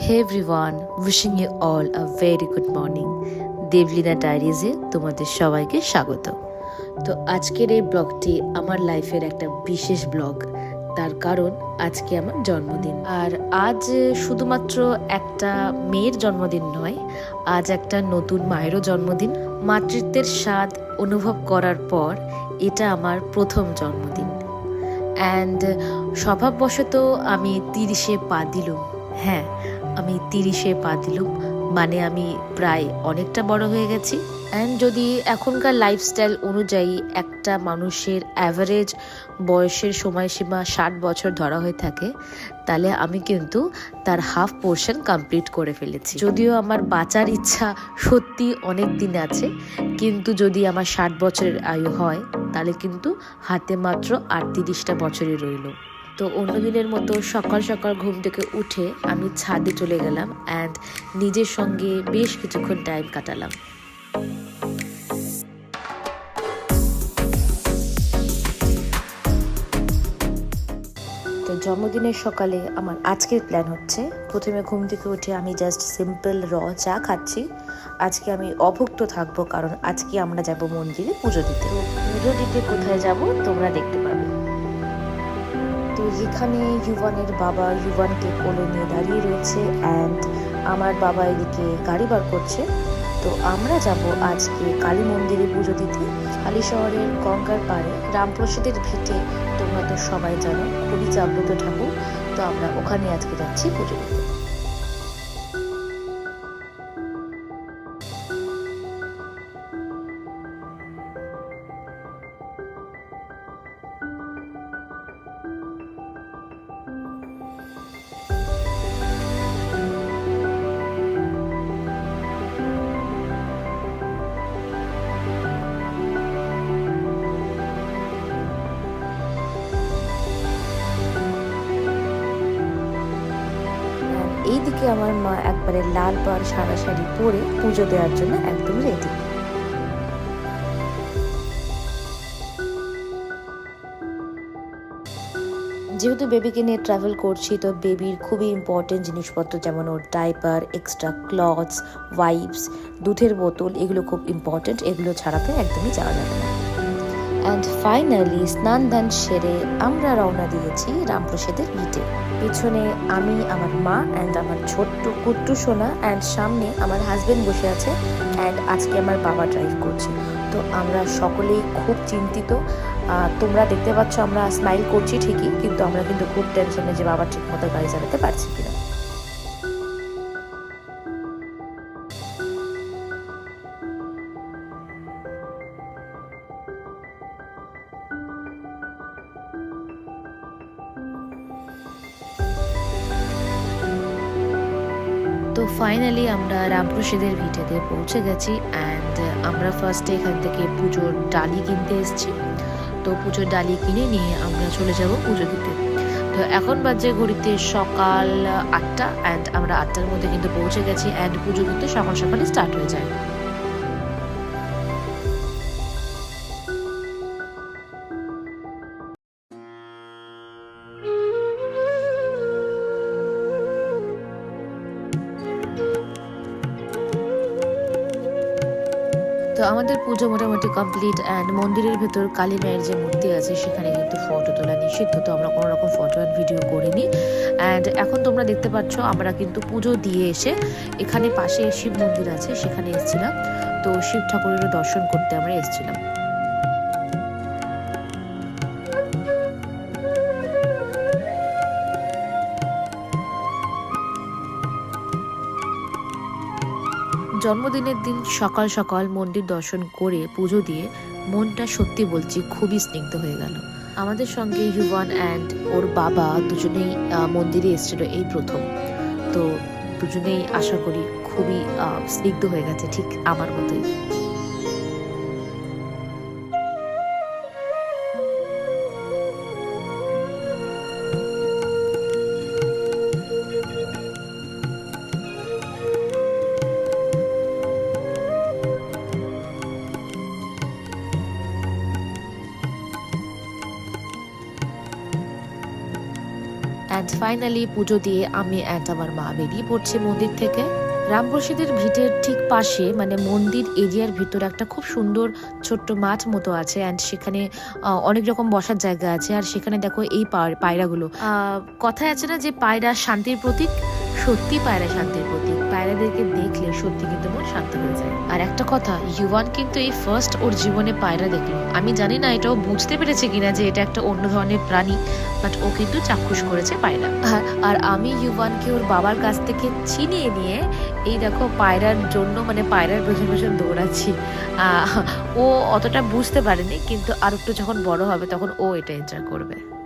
Hey everyone wishing you all a very good morning Debolina ডায়েরিজে তোমাদের সবাইকে স্বাগত। তো আজকের এই ব্লগটি আমার লাইফের একটা বিশেষ ব্লগ। তার কারণ আজকে আমার জন্মদিন। আর আজ শুধুমাত্র একটা মেয়ের জন্মদিন নয়, আজ একটা নতুন মায়েরও জন্মদিন। মাতৃত্বের স্বাদ অনুভব করার পর এটা আমার প্রথম জন্মদিন। অ্যান্ড স্বভাববশত আমি তিরিশে পা দিলুম। হ্যাঁ আমি তিরিশে পা দিলুম মানে আমি প্রায় অনেকটা বড় হয়ে গেছি। অ্যান্ড যদি এখনকার লাইফস্টাইল অনুযায়ী একটা মানুষের অ্যাভারেজ বয়সের সময়সীমা ষাট বছর ধরা হয়ে থাকে, তাহলে আমি কিন্তু তার হাফ পোর্শন কমপ্লিট করে ফেলেছি। যদিও আমার বাঁচার ইচ্ছা সত্যি অনেক দিন আছে, কিন্তু যদি আমার ষাট বছরের আয়ু হয়, তাহলে কিন্তু হাতে মাত্র আটত্রিশটা বছরই রইল। তো অন্যদিনের মতো সকাল সকাল ঘুম থেকে উঠে আমি ছাদে চলে গেলাম অ্যান্ড নিজের সঙ্গে বেশ কিছুক্ষণ টাইম কাটালাম। তো জন্মদিনের সকালে আমার আজকের প্ল্যান হচ্ছে, প্রথমে ঘুম থেকে উঠে আমি জাস্ট সিম্পল র চা খাচ্ছি। আজকে আমি অভুক্ত থাকব কারণ আজকে আমরা যাব মন্দিরে পুজো দিতে। পুজো দিতে কোথায় যাব তোমরা দেখতে পাবে। যেখানে ইউভানের বাবা ইউভানকে কোলে নিয়ে দাঁড়িয়ে রয়েছে অ্যান্ড আমার বাবা এদিকে গাড়ি বার করছে। তো আমরা যাব আজকে কালী মন্দিরে পুজো দিতে। কালী শহরের গঙ্গার পাড়ে রামপ্রসাদের ভেটে, তোমরা তো সবাই জানো, খুবই জাগ্রত ঠাকুর। তো আমরা ওখানে আজকে যাচ্ছি পুজো দিতে। এইদিকে আমার মা একবারে লাল পাড় সাদা শাড়ি পরে পুজো দেওয়ার জন্য একদম রেডি যেহেতু বেবিকে নিয়ে ট্রাভেল করছি, তো বেবির খুবই ইম্পর্টেন্ট জিনিসপত্র যেমন ওর ডাইপার এক্সট্রা ক্লথস ওয়াইপস দুধের বোতল, এগুলো খুব ইম্পর্টেন্ট এগুলো ছাড়াতে একদমই যাওয়া যাবে না। অ্যান্ড ফাইনালি স্নান দান সেরে আমরা রওনা দিয়েছি রামপ্রসাদের ভিটে পিছনে আমি, আমার মা অ্যান্ড আমার ছোট্ট কুট্টু সোনা অ্যান্ড সামনে আমার হাজবেন্ড বসে আছে অ্যান্ড আজকে আমার বাবা ড্রাইভ করছে। তো আমরা সকলেই খুব চিন্তিত। তোমরা দেখতে পাচ্ছ আমরা স্মাইল করছি ঠিকই, কিন্তু আমরা কিন্তু খুব টেনশনে যে বাবা ঠিক মতো গাড়ি চালাতে পারছি কিনা। তো ফাইনালি আমরা রামপ্রসাদের ভিটেতে পৌঁছে গেছি অ্যান্ড আমরা ফার্স্টে এখান থেকে পুজোর ডালি কিনতে এসেছি। তো পুজোর ডালি কিনে নিয়ে আমরা চলে যাব পুজো দিতে। তো এখন বাজে ঘড়িতে সকাল আটটা অ্যান্ড আমরা আটটার মধ্যে কিন্তু পৌঁছে গেছি অ্যান্ড পুজো কিন্তু সকাল সকালে স্টার্ট হয়ে যায়। তো আমাদের পুজো মোটামুটি কমপ্লিট অ্যান্ড মন্দিরের ভেতর কালী মায়ের যে মূর্তি আছে, সেখানে কিন্তু ফটো তোলা নিষিদ্ধ। তো আমরা কোনো রকম ফটো অ্যান্ড ভিডিও করিনি। অ্যান্ড এখন তোমরা দেখতে পাচ্ছ, আমরা কিন্তু পুজো দিয়ে এসে এখানে পাশে শিব মন্দির আছে, সেখানে এসেছিলাম। তো শিব ঠাকুরেরও দর্শন করতে আমরা এসেছিলাম। জন্মদিনের দিন সকাল সকাল মন্দির দর্শন করে পুজো দিয়ে মনটা সত্যি বলছি খুবই স্নিগ্ধ হয়ে গেল। আমাদের সঙ্গে হিউয়ান অ্যান্ড ওর বাবা দুজনেই মন্দিরে এসেছিল এই প্রথম। তো দুজনেই আশা করি খুবই স্নিগ্ধ হয়ে গেছে, ঠিক আমার মতোই। অ্যান্ড ফাইনালি পুজো দিয়ে আমি অ্যান্ড আমার মা বেরিয়ে পড়ছি মন্দির থেকে। রামপ্রসাদের ভিটের ঠিক পাশে মানে মন্দির এরিয়ার ভিতরে একটা খুব সুন্দর ছোট্ট মাঠ মতো আছে। অ্যান্ড সেখানে অনেক রকম বসার জায়গা আছে। আর সেখানে দেখো এই পায়- পায়রাগুলো। কথায় আছে না যে পায়রা শান্তির প্রতীক? সত্যি পায়রা শান্তির প্রতীক। পায়রাদেরকে দেখলে সত্যি কিন্তু মন শান্ত হয়ে যায়। আর একটা কথা, ইউয়ান কিন্তু এই ফার্স্ট ওর জীবনে পায়রা দেখল। আমি জানি না এটাও বুঝতে পেরেছে কিনা যে এটা একটা অন্য ধরনের প্রাণী বাট ও কিন্তু চাক্ষুষ করেছে পায়রা। আর- আমি ইউয়ানকে ওর বাবার কাছ থেকে ছিনিয়ে নিয়ে এই দেখো পায়রার জন্য মানে পায়রার পেছন পেছন দৌড়াচ্ছি। ও অতটা বুঝতে পারেনি, কিন্তু আর একটু যখন বড় হবে তখন ও এটা এনজয় করবে।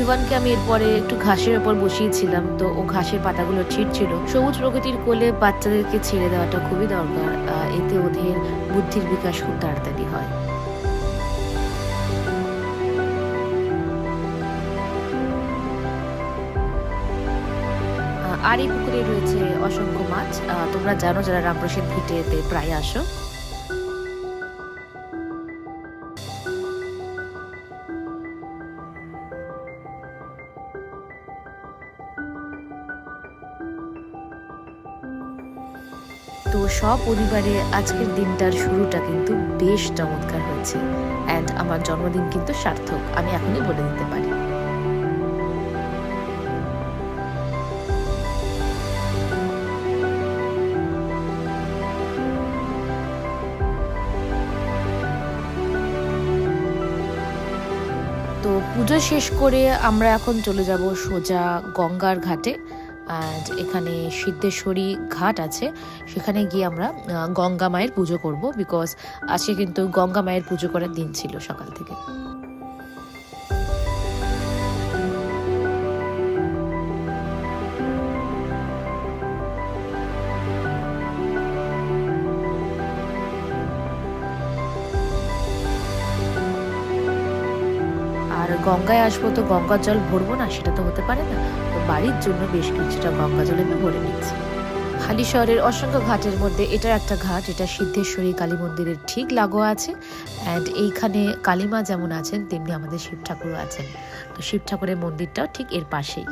ইভানকে আমি এরপরে একটু ঘাসের ওপর বসিয়েছিলাম, তো ও ঘাসের পাতাগুলো ছিঁড়ছিল। সবুজ প্রকৃতির কোলে বাচ্চাদেরকে ছেড়ে দেওয়াটা খুবই দরকার এতে ওদের বুদ্ধির বিকাশ খুব তাড়াতাড়ি হয়। আর এই পুকুরে রয়েছে অসংখ্য মাছ তোমরা জানো যারা রামপ্রসাদ ভিটেতে প্রায় আসো। তো সপরিবারে আজকের দিনটার শুরুটা কিন্তু বেশ চমৎকার হয়েছে। অ্যান্ড আমার জন্মদিন কিন্তু সার্থক, আমি এখনই বলে দিতে পারি। তো পুজো শেষ করে আমরা এখন চলে যাব সোজা গঙ্গার ঘাটে। এখানে সিদ্ধেশ্বরী ঘাট আছে। সেখানে গিয়ে আমরা গঙ্গা মায়ের পুজো করব বিকজ আজকে কিন্তু গঙ্গা মায়ের পুজো করার দিন ছিল সকাল থেকে। গঙ্গায় আসব তো গঙ্গার জল ভরবো না, সেটা তো হতে পারে না। বাড়ির জন্য বেশ কিছুটা গঙ্গা জল আমি ভরে নিচ্ছি। হালি শহরের অসংখ্য ঘাটের মধ্যে এটা একটা ঘাট, এটা সিদ্ধেশ্বরী কালী মন্দিরের ঠিক লাগোয়া আছে। অ্যান্ড এইখানে কালীমা যেমন আছেন, তেমনি আমাদের শিব ঠাকুরও আছেন। তো শিব ঠাকুরের মন্দিরটাও ঠিক এর পাশেই।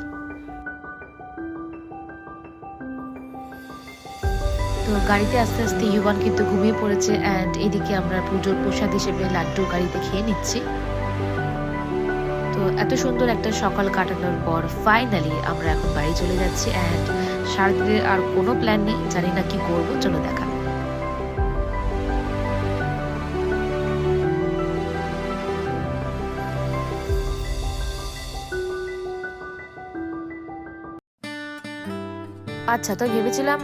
তো গাড়িতে আস্তে আস্তে, ইউবান কিন্তু ঘুমিয়ে পড়েছে। অ্যান্ড এদিকে আমরা পুজোর প্রসাদ হিসেবে লাড্ডু গাড়িতে খেয়ে নিচ্ছি। তো এত সুন্দর একটা সকাল কাটানোর পর ফাইনালি আমরা এখন বাড়ি চলে যাচ্ছি অ্যান্ড সারাদিনের আর কোনো প্ল্যান নেই, জানি না কি করব, চলো দেখা। আচ্ছা তো ভেবেছিলাম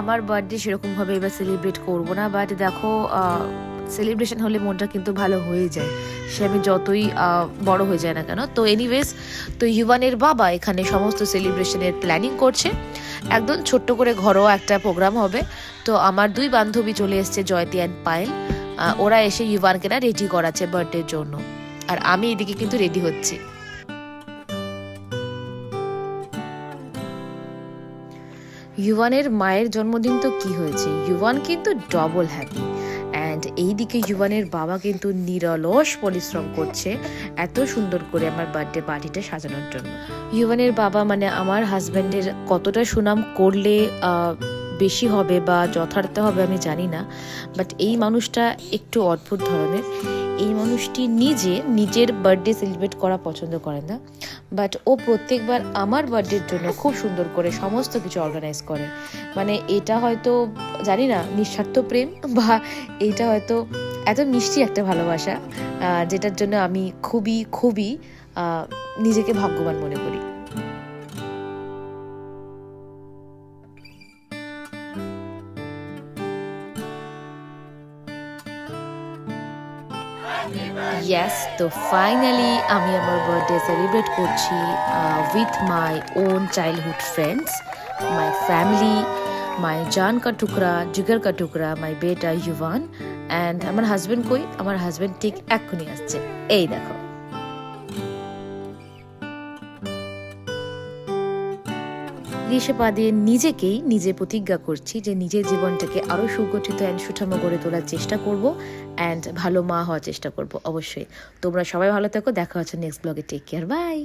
আমার বার্থডে সেরকম ভাবে এবার সেলিব্রেট করব না বাট দেখো সেলিব্রেশন হলে মনটা কিন্তু ভালো হয়ে যায়। সে আমি যতই বড় হয়ে যায় না কেন, তো এনিওয়েজ তো ইউবানের বাবা এখানে সমস্ত সেলিব্রেশনের প্ল্যানিং করছে। একদম ছোট্ট করে ঘরোয়া একটা প্রোগ্রাম হবে। তো আমার দুই বান্ধবী চলে এসেছে জয়তী অ্যান্ড পায়েল। ওরা এসে ইউবানকে না রেডি করাচ্ছে বার্থডের জন্য। আর আমি এদিকে কিন্তু রেডি হচ্ছি। ইউয়ানের মায়ের জন্মদিন তো কি হয়েছে? ইউয়ান কিন্তু ডবল হ্যাপি অ্যান্ড এইদিকে ইউয়ানের বাবা কিন্তু নিরলস পরিশ্রম করছে এত সুন্দর করে আমার বার্থডে পার্টিটা সাজানোর জন্য। ইউয়ানের বাবা মানে আমার হাজব্যান্ডের কতটা সুনাম করলে বেশি হবে বা যথার্থ হবে আমি জানি না বাট এই মানুষটা একটু অদ্ভুত ধরনের। এই মানুষটি নিজে নিজের বার্থডে সেলিব্রেট করা পছন্দ করে না বাট ও প্রত্যেকবার আমার বার্থডের জন্য খুব সুন্দর করে সমস্ত কিছু অর্গানাইজ করে। মানে এটা হয়তো, জানি না, নিঃস্বার্থ প্রেম বা এইটা হয়তো এত মিষ্টি একটা ভালোবাসা যেটার জন্য আমি খুবই খুবই নিজেকে ভাগ্যবান মনে করি। ইয়েস তো ফাইনালি আমি আমার বার্থডে সেলিব্রেট করছি with my own childhood friends my family my জান কা টুকরা জিগার কা টুকরা মাই বেটা ইউভান অ্যান্ড আমার হাজব্যান্ড কই? আমার হাজব্যান্ড ঠিক এক্ষুনি আসছে। এই দেখো। গ্রীষে দিয়ে নিজেকেই নিজে প্রতিজ্ঞা করছি যে নিজের জীবনটাকে আরও সুগঠিত অ্যান্ড সুঠামো করে তোলার চেষ্টা করব অ্যান্ড ভালো মা হওয়ার চেষ্টা করব অবশ্যই। তোমরা সবাই ভালো থাকো, দেখা হচ্ছে নেক্সট ব্লগে টেক কেয়ার বাই